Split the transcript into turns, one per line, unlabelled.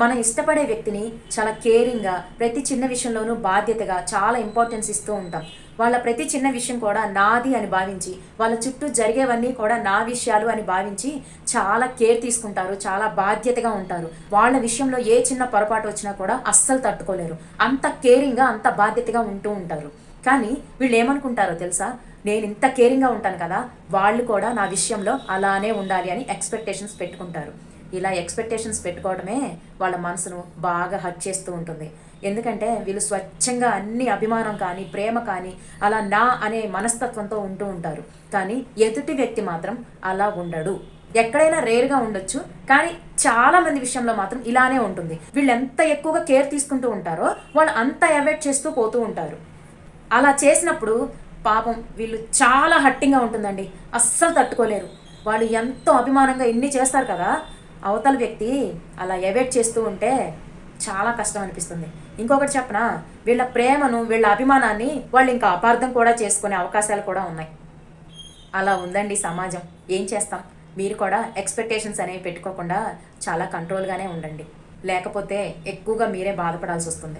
మనం ఇష్టపడే వ్యక్తిని చాలా కేరింగ్గా ప్రతి చిన్న విషయంలోనూ బాధ్యతగా చాలా ఇంపార్టెన్స్ ఇస్తూ ఉంటాం. వాళ్ళ ప్రతి చిన్న విషయం కూడా నాది అని భావించి వాళ్ళ చుట్టూ జరిగేవన్నీ కూడా నా విషయాలు అని భావించి చాలా కేర్ తీసుకుంటారు చాలా బాధ్యతగా ఉంటారు. వాళ్ళ విషయంలో ఏ చిన్న పొరపాటు వచ్చినా కూడా అస్సలు తట్టుకోలేరు. అంత కేరింగ్గా అంత బాధ్యతగా ఉంటూ ఉంటారు. కానీ వీళ్ళు ఏమనుకుంటారో తెలుసా? నేను ఇంత కేరింగ్గా ఉంటాను కదా వాళ్ళు కూడా నా విషయంలో అలానే ఉండాలి అని ఎక్స్పెక్టేషన్స్ పెట్టుకుంటారు. ఇలా ఎక్స్పెక్టేషన్స్ పెట్టుకోవడమే వాళ్ళ మనసును బాగా హట్ చేస్తూ ఉంటుంది. ఎందుకంటే వీళ్ళు స్వచ్ఛంగా అన్ని అభిమానం కానీ ప్రేమ కానీ అలా నా అనే మనస్తత్వంతో ఉంటూ ఉంటారు. కానీ ఎదుటి వ్యక్తి మాత్రం అలా ఉండడు. ఎక్కడైనా రేర్గా ఉండొచ్చు కానీ చాలా మంది విషయంలో మాత్రం ఇలానే ఉంటుంది. వీళ్ళు ఎంత ఎక్కువగా కేర్ తీసుకుంటూ ఉంటారో వాళ్ళు అంత అవాయిడ్ చేస్తూ పోతూ ఉంటారు. అలా చేసినప్పుడు పాపం వీళ్ళు చాలా హట్టింగ్గా ఉంటుందండి. అస్సలు తట్టుకోలేరు. వాళ్ళు ఎంతో అభిమానంగా ఇన్ని చేస్తారు కదా అవతల వ్యక్తి అలా ఎవేట్ చేస్తూ ఉంటే చాలా కష్టం అనిపిస్తుంది. ఇంకొకటి చెప్పనా వీళ్ళ ప్రేమను వీళ్ళ అభిమానాన్ని వాళ్ళు ఇంకా అపార్థం కూడా చేసుకునే అవకాశాలు కూడా ఉన్నాయి. అలా ఉందండి సమాజం. ఏం చేస్తాం? మీరు కూడా ఎక్స్పెక్టేషన్స్ అనేవి పెట్టుకోకుండా చాలా కంట్రోల్గానే ఉండండి. లేకపోతే ఎక్కువగా మీరే బాధపడాల్సి వస్తుంది.